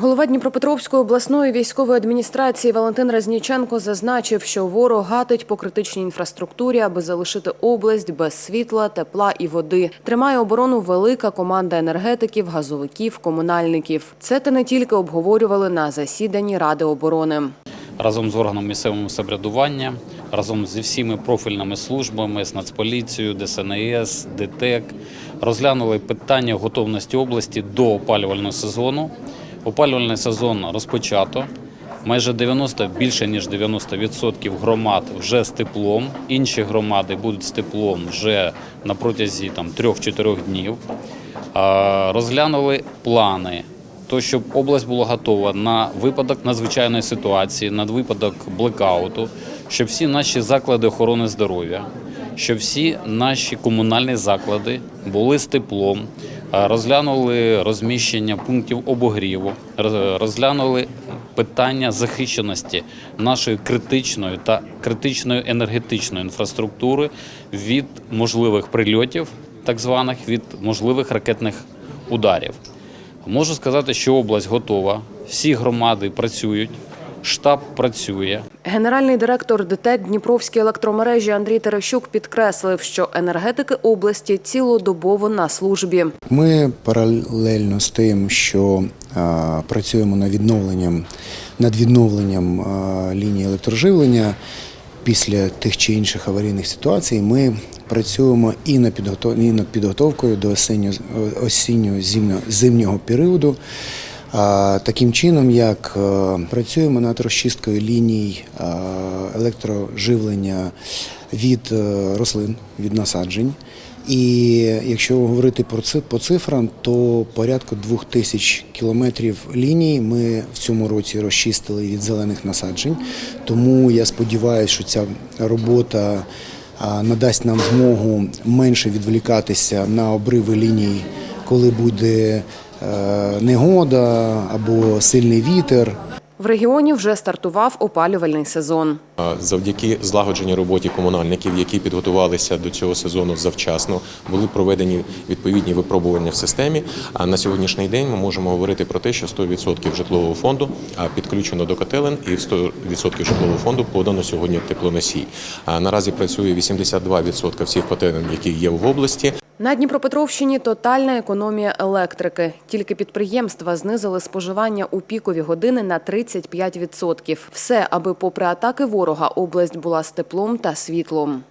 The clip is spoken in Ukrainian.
Голова Дніпропетровської обласної військової адміністрації Валентин Резніченко зазначив, що ворог гатить по критичній інфраструктурі, аби залишити область без світла, тепла і води. Тримає оборону велика команда енергетиків, газовиків, комунальників. Це та не тільки обговорювали на засіданні Ради оборони. разом з органом місцевого самоврядування, разом зі всіми профільними службами, з Нацполіцією, ДСНС, ДТЕК, розглянули питання готовності області до опалювального сезону. Опалювальний сезон розпочато. Майже 90, більше ніж 90% громад вже з теплом. Інші громади будуть з теплом вже на протязі там 3-4 днів. Розглянули плани то щоб область була готова на випадок надзвичайної ситуації, на випадок блекауту, щоб всі наші заклади охорони здоров'я, щоб всі наші комунальні заклади були з теплом, розглянули розміщення пунктів обогріву, розглянули питання захищеності нашої критичної та критичної енергетичної інфраструктури від можливих прильотів, так званих від можливих ракетних ударів. Можу сказати, що область готова, всі громади працюють, штаб працює. Генеральний директор ДТЕК Дніпровської електромережі Андрій Терещук підкреслив, що енергетики області цілодобово на службі. Ми паралельно з тим, що працюємо над відновленням, над відновленням лінії електроживлення після тих чи інших аварійних ситуацій, ми працюємо і над підготовкою до осінньо... осінньо зимнього періоду. Таким чином, як е, працюємо над розчисткою ліній е, електроживлення від е, рослин, від насаджень. І якщо говорити про по цифрам, то порядку двох тисяч кілометрів ліній ми в цьому році розчистили від зелених насаджень. Тому я сподіваюся, що ця робота надасть нам змогу менше відволікатися на обриви ліній, коли буде негода або сильний вітер. В регіоні вже стартував опалювальний сезон. Завдяки злагодженій роботі комунальників, які підготувалися до цього сезону завчасно, були проведені відповідні випробування в системі. А на сьогоднішній день ми можемо говорити про те, що 100% житлового фонду підключено до котелень, і в 100% житлового фонду подано сьогодні теплоносій. А Наразі працює 82% всіх котелень, які є в області. На Дніпропетровщині тотальна економія електрики. Тільки підприємства знизили споживання у пікові години на 35%. Все, аби попри атаки ворога область була з теплом та світлом.